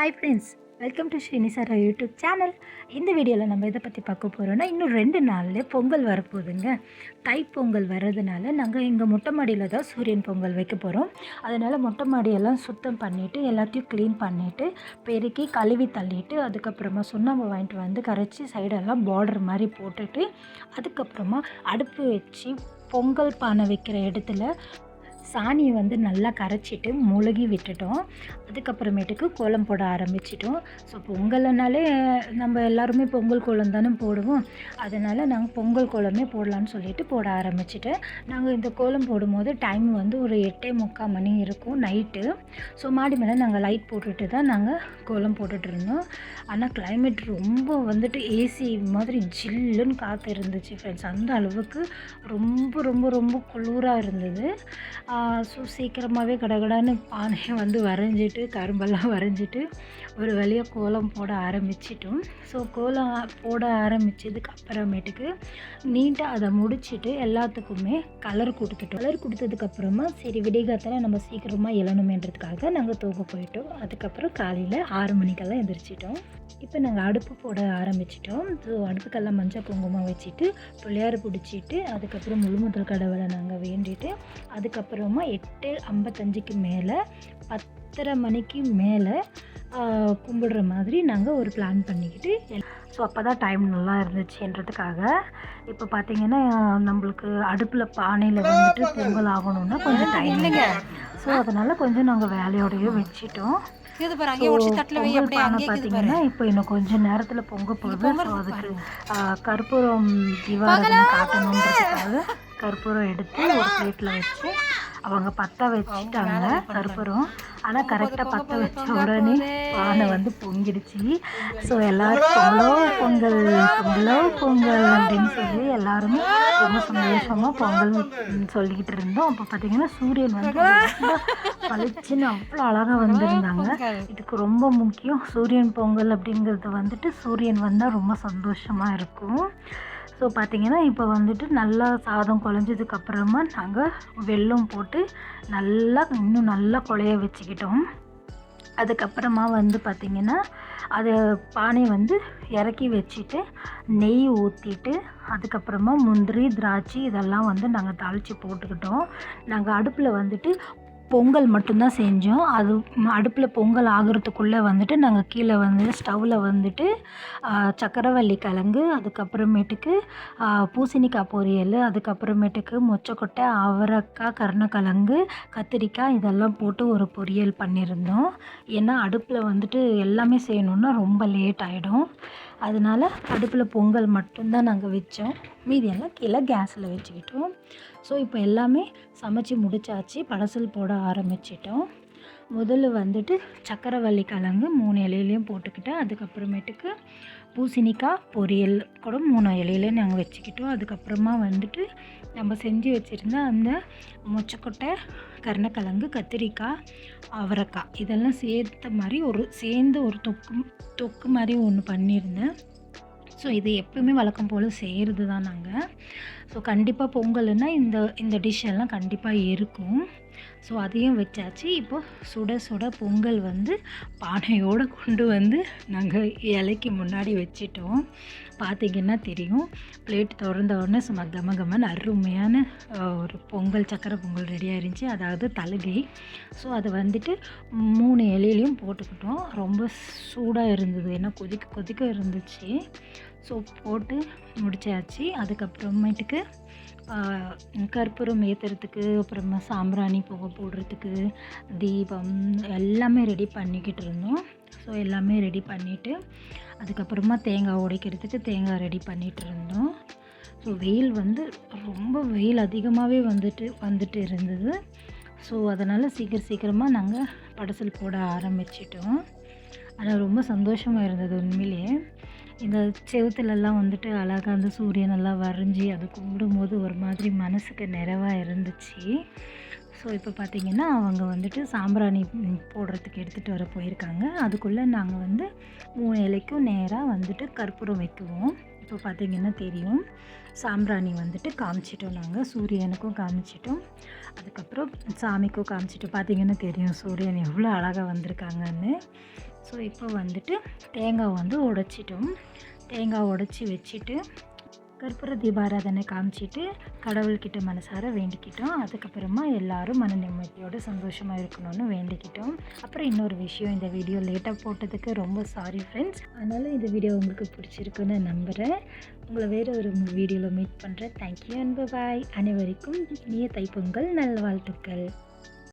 Hi friends welcome to Srinisara YouTube channel இந்த வீடியோவில் நம்ம இதை பற்றி பார்க்க போகிறோன்னா இன்னும் ரெண்டு நாளில் பொங்கல் வரப்போகுதுங்க. தைப்பொங்கல் வர்றதுனால நாங்கள் எங்கள் மொட்டை மாடியில் தான் சூரியன் பொங்கல் வைக்க போகிறோம் அதனால் மொட்டை மாடியெல்லாம் சுத்தம் பண்ணிவிட்டு எல்லாத்தையும் க்ளீன் பண்ணிவிட்டு பெருக்கி கழுவி தள்ளிட்டு அதுக்கப்புறமா சுண்ணாம்பு வாங்கிட்டு வந்து கரைச்சி சைடெல்லாம் பார்டர் மாதிரி போட்டுட்டு அதுக்கப்புறமா அடுப்பு வச்சு பொங்கல் பானை வைக்கிற இடத்துல சாணியை வந்து நல்லா கரைச்சிட்டு முழுகி விட்டுட்டோம். அதுக்கப்புறமேட்டுக்கு கோலம் போட ஆரம்பிச்சிட்டோம். ஸோ பொங்கல்னாலே நம்ம எல்லாருமே பொங்கல் கோலம் தானே போடுவோம். அதனால் நாங்கள் பொங்கல் கோலமே போடலான்னு சொல்லிட்டு போட ஆரம்பிச்சிட்டு நாங்கள் இந்த கோலம் போடும்போது டைம் வந்து ஒரு எட்டே முக்கால் மணி இருக்கும் நைட்டு. ஸோ மாடி மேலே நாங்கள் லைட் போட்டுட்டு தான் நாங்கள் கோலம் போட்டுட்டு இருந்தோம். ஆனால் கிளைமேட் ரொம்ப வந்துட்டு ஏசி மாதிரி ஜில்லுன்னு காற்று இருந்துச்சு ஃப்ரெண்ட்ஸ் அந்த அளவுக்கு ரொம்ப ரொம்ப ரொம்ப குளிராக இருந்தது. ஸோ சீக்கிரமாகவே கடகடான்னு பானையை வந்து வரைஞ்சிட்டு கரும்பெல்லாம் வரைஞ்சிட்டு ஒரு வழியாக கோலம் போட ஆரம்பிச்சிட்டோம். ஸோ கோலம் போட ஆரம்பித்ததுக்கு அப்புறமேட்டுக்கு நீட்டாக அதை முடிச்சுட்டு எல்லாத்துக்குமே கலர் கொடுத்துட்டோம். கலர் கொடுத்ததுக்கப்புறமா சரி விடிகாத்தில் நம்ம சீக்கிரமாக எழணுமேன்றதுக்காக நாங்கள் தூங்க போயிட்டோம். அதுக்கப்புறம் காலையில் ஆறு மணிக்கெல்லாம் எந்திரிச்சிட்டோம். இப்போ நாங்கள் அடுப்பு போட ஆரம்பிச்சிட்டோம். ஸோ அடுப்புக்கெல்லாம் மஞ்சள் குங்குமம் வச்சுட்டு பிள்ளையார் பிடிச்சிட்டு அதுக்கப்புறம் முழுமுதல் கடவுளை நாங்கள் வேண்டிட்டு அதுக்கப்புறம் எட்டு ஐம்பத்தஞ்சுக்கு மேலே பத்தரை மணிக்கு மேலே கும்பிடுற மாதிரி நாங்கள் ஒரு பிளான் பண்ணிக்கிட்டு ஸோ அப்போ தான் டைம் நல்லா இருந்துச்சுன்றதுக்காக இப்போ பார்த்தீங்கன்னா நம்மளுக்கு அடுப்பில் பானையில் வந்துட்டு பொங்கல் ஆகணும்னா கொஞ்சம் டைம் இல்லைங்க ஸோ அதனால் கொஞ்சம் நாங்கள் வேலையோடய வச்சிட்டோம். பார்த்தீங்கன்னா இப்போ இன்னும் கொஞ்ச நேரத்தில் பொங்க போகுது. ஸோ அதுக்கு கற்பூரம் தீபாவளி காட்டணுன்றதுக்காக கற்பூரம் எடுத்து ஒரு பிளேட்டில் வச்சு அவங்க பற்ற வச்சுட்டாங்க கற்பூரம். ஆனால் கரெக்டாக பற்ற வச்ச உடனே பானை வந்து பொங்கிடுச்சு. ஸோ எல்லாரும் பொங்கலோ பொங்கல் பொங்கலோ பொங்கல் அப்படின்னு சொல்லி எல்லாருமே ரொம்ப சந்தோஷமாக பொங்கல் சொல்லிக்கிட்டு இருந்தோம். அப்போ பார்த்தீங்கன்னா சூரியன் வந்து பளிச்சுன்னு அவ்வளோ அழகாக வந்திருந்தாங்க. இதுக்கு ரொம்ப முக்கியம் சூரியன் பொங்கல் அப்படிங்கிறது வந்துட்டு சூரியன் வந்தால் ரொம்ப சந்தோஷமாக இருக்கும். ஸோ பார்த்தீங்கன்னா இப்போ வந்துட்டு நல்லா சாதம் குழஞ்சதுக்கு அப்புறமா நாங்கள் வெல்லம் போட்டு நல்லா இன்னும் நல்லா குழைய வச்சுக்கிட்டோம். அதுக்கப்புறமா வந்து பார்த்திங்கன்னா அது பானை வந்து இறக்கி வச்சுட்டு நெய் ஊற்றிட்டு அதுக்கப்புறமா முந்திரி திராட்சை இதெல்லாம் வந்து நாங்கள் தாளித்து போட்டுக்கிட்டோம். நாங்கள் அடுப்பில் வந்துட்டு பொங்கல் மட்டும்தான் செஞ்சோம். அது அடுப்பில் பொங்கல் ஆகிறதுக்குள்ளே வந்துட்டு நாங்கள் கீழே வந்து ஸ்டவ்வில் வந்துட்டு சக்கரவள்ளி கிழங்கு அதுக்கப்புறமேட்டுக்கு பூசணிக்காய் பொரியல் அதுக்கப்புறமேட்டுக்கு மொச்சக்கொட்டை அவரைக்காய் கருணக்கிழங்கு கத்திரிக்காய் இதெல்லாம் போட்டு ஒரு பொரியல் பண்ணியிருந்தோம். ஏன்னா அடுப்பில் வந்துட்டு எல்லாமே செய்யணுன்னா ரொம்ப லேட் ஆகிடும் அதனால் அடுப்பில் பொங்கல் மட்டும்தான் நாங்கள் வச்சோம். மீதியெல்லாம் கீழே கேஸில் வச்சுக்கிட்டோம். ஸோ இப்போ எல்லாமே சமைச்சு முடிச்சாச்சு. படசல் போட ஆரம்பிச்சிட்டோம். முதல்ல வந்துட்டு சக்கரவள்ளி கிழங்கு மூணு இலையிலையும் போட்டுக்கிட்டேன் அதுக்கப்புறமேட்டுக்கு பூசணிக்காய் பொரியல் கூட மூணு இலையில நாங்கள் வச்சுக்கிட்டோம். அதுக்கப்புறமா வந்துட்டு நம்ம செஞ்சு வச்சுருந்த அந்த மொச்சக்கொட்டை கருணக்கிழங்கு கத்திரிக்காய் அவரைக்காய் இதெல்லாம் சேர்த்த மாதிரி ஒரு சேர்ந்து ஒரு தொக்கு தொக்கு மாதிரி ஒன்று பண்ணியிருந்தேன். ஸோ இது எப்பவுமே வழக்கம் போல் செய்கிறது தான் நாங்கள் ஸோ கண்டிப்பாக பொங்கல்னால் இந்த இந்த டிஷ் எல்லாம் கண்டிப்பாக இருக்கும். ஸோ அதையும் வச்சாச்சு. இப்போது சுட சுட பொங்கல் வந்து பானையோடு கொண்டு வந்து நாங்கள் இலைக்கு முன்னாடி வச்சிட்டோம். பார்த்தீங்கன்னா தெரியும். பிளேட் திறந்த உடனே சும்மா கம கமன்னு அருமையான ஒரு பொங்கல் சக்கரை பொங்கல் ரெடியாக இருந்துச்சு அதாவது தலுகை. ஸோ அது வந்துட்டு மூணு இலையிலையும் போட்டுக்கிட்டோம். ரொம்ப சூடாக இருந்தது. ஏன்னா கொதிக்க கொதிக்க இருந்துச்சு. ஸோ போட்டு முடிச்சாச்சு. அதுக்கப்புறமேட்டுக்கு கற்பூரம் ஏற்றுறதுக்கு அப்புறமா சாம்பிராணி புகை போடுறதுக்கு தீபம் எல்லாமே ரெடி பண்ணிக்கிட்டு இருந்தோம். ஸோ எல்லாமே ரெடி பண்ணிவிட்டு அதுக்கப்புறமா தேங்காய் உடைக்கிறதுக்கு தேங்காய் ரெடி பண்ணிகிட்டு இருந்தோம். ஸோ வெயில் வந்து ரொம்ப வெயில் அதிகமாகவே வந்துட்டு வந்துட்டு இருந்தது. ஸோ அதனால் சீக்கிரம் சீக்கிரமாக நாங்கள் படசல் போட ஆரம்பிச்சிட்டோம். ஆனால் ரொம்ப சந்தோஷமாக இருந்தது உண்மையிலேயே. இந்த செவுத்துலலாம் வந்துட்டு அழகாக அந்த சூரியன் எல்லாம் வரைஞ்சி அது கும்பிடும்போது ஒரு மாதிரி மனசுக்கு நிறைவாக இருந்துச்சு. ஸோ இப்போ பார்த்திங்கன்னா அவங்க வந்துட்டு சாம்பிராணி போடுறதுக்கு எடுத்துகிட்டு வர போயிருக்காங்க. அதுக்குள்ளே நாங்கள் வந்து மூணு இலைக்கும் நேராக வந்துட்டு கற்பூரம் வைக்குவோம். இப்போ பார்த்திங்கன்னா தெரியும். சாம்பிராணி வந்துட்டு காமிச்சிட்டோம் நாங்கள் சூரியனுக்கும் காமிச்சிட்டோம். அதுக்கப்புறம் சாமிக்கும் காமிச்சிட்டோம். பார்த்திங்கன்னா தெரியும் சூரியன் எவ்வளோ அழகாக வந்திருக்காங்கன்னு. ஸோ இப்போ வந்துட்டு தேங்காய் வந்து உடைச்சிட்டோம். தேங்காய் உடைச்சி வச்சுட்டு கற்பூர தீபாராதனை காமிச்சிட்டு கடவுள்கிட்ட மனசார வேண்டிக்கிட்டோம். அதுக்கப்புறமா எல்லாரும் மன நிம்மதியோடு சந்தோஷமாக இருக்கணும்னு வேண்டிக்கிட்டோம். அப்புறம் இன்னொரு விஷயம் இந்த வீடியோ லேட்டாக போட்டதுக்கு ரொம்ப சாரி ஃப்ரெண்ட்ஸ் அதனால இந்த வீடியோ உங்களுக்கு பிடிச்சிருக்குன்னு நம்புகிறேன் உங்களை வேறு ஒரு வீடியோவில் மீட் பண்ணுறேன் தேங்க்யூ அன்பு பாய் அனைவருக்கும் இனிய தைப்பொங்கல் நல்வாழ்த்துக்கள்.